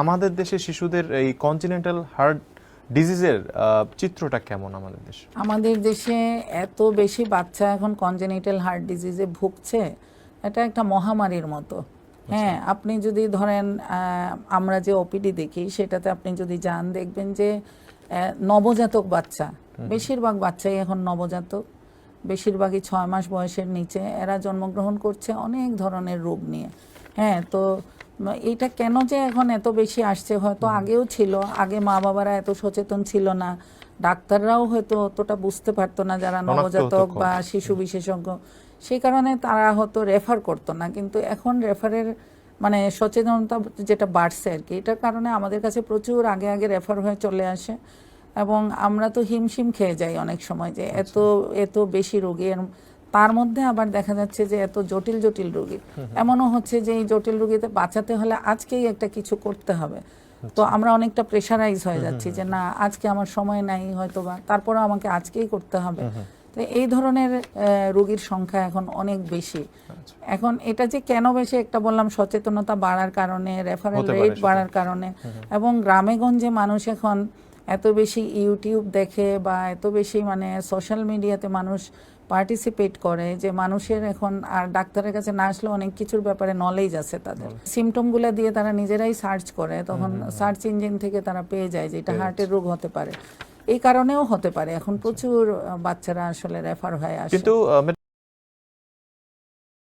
আমাদের দেশে শিশুদের এই কন্টিনেন্টাল হার্ট ডিজিজের চিত্রটা কেমন আমাদের দেশে? আমাদের দেশে এত বেশি বাচ্চা এখন কনজেনিটাল হার্ট ডিজিজে ভুগছে এটা একটা মহামারীর মতো। হ্যাঁ আপনি যদি ধরেন আমরা যে ওপিডি দেখি সেটাতে আপনি যদি যান দেখবেন যে নবজাতক বাচ্চা বেশিরভাগ বাচ্চাই এখন নবজাতক। বেশিরভাগই ছয় মাস বয়সের নিচে। এরা জন্মগ্রহণ করছে অনেক ধরনের রোগ নিয়ে। হ্যাঁ তো এটা কেন যে এখন এত বেশি আসছে? হয়তো আগেও ছিল আগে মা বাবারা এত সচেতন ছিল না। ডাক্তাররাও হয়তো অতটা বুঝতে পারতো না যারা নবজাতক বা শিশু বিশেষজ্ঞ। সেই কারণে তারা হয়তো রেফার করতো না। কিন্তু এখন রেফারের মানে সচেতনতা যেটা বাড়ছে আর কি এটার কারণে আমাদের কাছে প্রচুর আগে আগে রেফার হয়ে চলে আসে। এবং আমরা তো হিমশিম খেয়ে যাই অনেক সময় যে এত এত বেশি রোগী তার মধ্যে আবার দেখা যাচ্ছে যে এত জটিল জটিল রোগী। এমনও হচ্ছে যে এই জটিল রোগীতে বাঁচাতে হলে আজকেই একটা কিছু করতে হবে। তো আমরা অনেকটা প্রেশারাইজ হয়ে যাচ্ছি যে না আজকে আমার সময় নাই হয়তো বা তারপরে আমাকে আজকেই করতে হবে। তো এই ধরনের রোগীর সংখ্যা এখন অনেক বেশি। এখন এটা যে কেন বেশি একটা বললাম সচেতনতা বাড়ার কারণে রেফারেল রেট বাড়ার কারণে এবং গ্রামেগঞ্জে মানুষ এখন এত বেশি ইউটিউব দেখে বা এত বেশি মানে সোশ্যাল মিডিয়াতে মানুষ পার্টিসিপেট করে যে মানুষের এখন আর ডাক্তারের কাছে না আসলে অনেক কিছুর ব্যাপারে নলেজ আছে তাদের। সিমটমগুলো দিয়ে তারা নিজেরাই সার্চ করে তখন সার্চ ইঞ্জিন থেকে তারা পেয়ে যায় যে এটা হার্টের রোগ হতে পারে। এই কারণেও হতে পারে। এখন প্রচুর বাচ্চারা আসলে রেফার হয়ে আসে। কিন্তু